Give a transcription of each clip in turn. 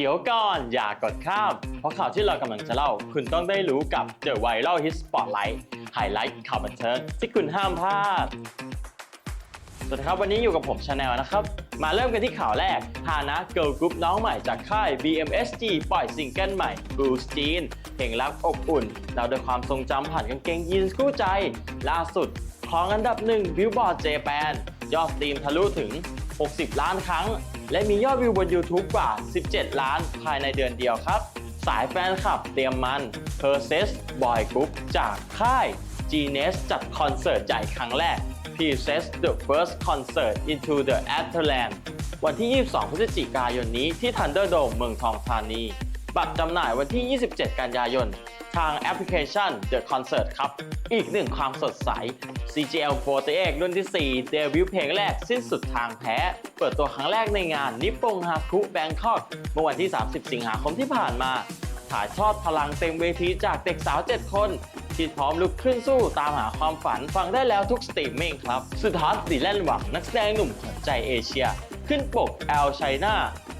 เดี๋ยวก่อนอย่ากดข้าม เพราะข่าวที่เรากำลังจะเล่า คุณต้องได้รู้กับ The Viral Hit Spotlight ไฮไลท์ข่าวบันเทิงที่คุณห้ามพลาด สวัสดีครับ วันนี้อยู่กับผมชาแนลนะครับ มาเริ่มกันที่ข่าวแรกฮานะเกิร์ลกรุ๊ปน้องใหม่จากค่าย BMSG ปล่อยซิงเกิลใหม่ Blue Jean เพลงรักอบอุ่น เราด้วยความทรงจำผ่านกางเกงยีนส์คู่ใจ ล่าสุดครองอันดับหนึ่งบิลบอร์ดเจแปน ยอดสตรีมทะลุถึง 60 ล้านครั้ง และมียอดวิวบน YouTube กว่า 17 ล้านภายในเดือนเดียวครับ สายแฟนคลับเตรียมมัน p e r s e s Boy Group จากค่าย g n e s จัดคอนเสิร์ตใหญ่ครั้งแรก p r e s e s the first concert into the Atherland วันที่ 22 พฤศจิกายนนี้ที่ Thunderdome เมืองทองธานี บัตรจำหน่ายวันที่ 27 กันยายน ทางแอปพลิเคชัน The Concert ครับ อีกหนึ่งความสดใส CGL48 รุ่นที่ 4 เดบิวต์เพลงแรกสิ้นสุดทางแพ้ เปิดตัวครั้งแรกในงานนิปปงฮาคุแบงคอกเมื่อวันที่ 30 สิงหาคมที่ผ่านมา ถ่ายทอดพลังเต็มเวทีจากเด็กสาว 7 คนที่พร้อมลุกขึ้นสู้ตามหาความฝันฟังได้แล้วทุกสตรีมมิ่งครับ สุดท้ายดีแลนหวังนักแสดงหนุ่มขวัญใจเอเชีย ขึ้นปกแอลไชน่า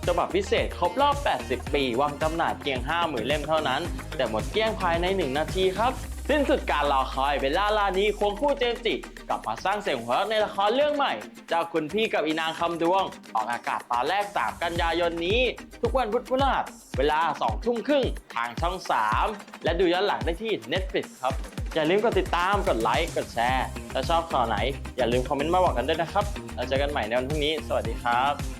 ฉบับพิเศษครบรอบ 80 ปี วางจำหน่ายเพียง 50,000 เล่มเท่านั้น แต่หมดเกลี้ยงภายใน 1 นาทีครับ สิ้นสุดการรอคอยเบลล่าลานีควงคู่เจมส์จิกลับมาสร้างเสียงหัวเราะในละครเรื่องใหม่ เจ้าคุณพี่กับอีนางคำดวง ออกอากาศตอนแรก 3 กันยายนนี้ ทุกวันพุธพฤหัสเวลา 2 ทุ่มครึ่งทางช่อง 3 และดูย้อนหลังได้ที่ Netflix ครับอย่าลืมกดติดตาม กดไลค์ กดแชร์ ถ้าชอบข่าวไหน อย่าลืมคอมเมนต์มาบอกกันด้วยนะครับแล้วเจอกันใหม่ในวันพรุ่งนี้ สวัสดีครับ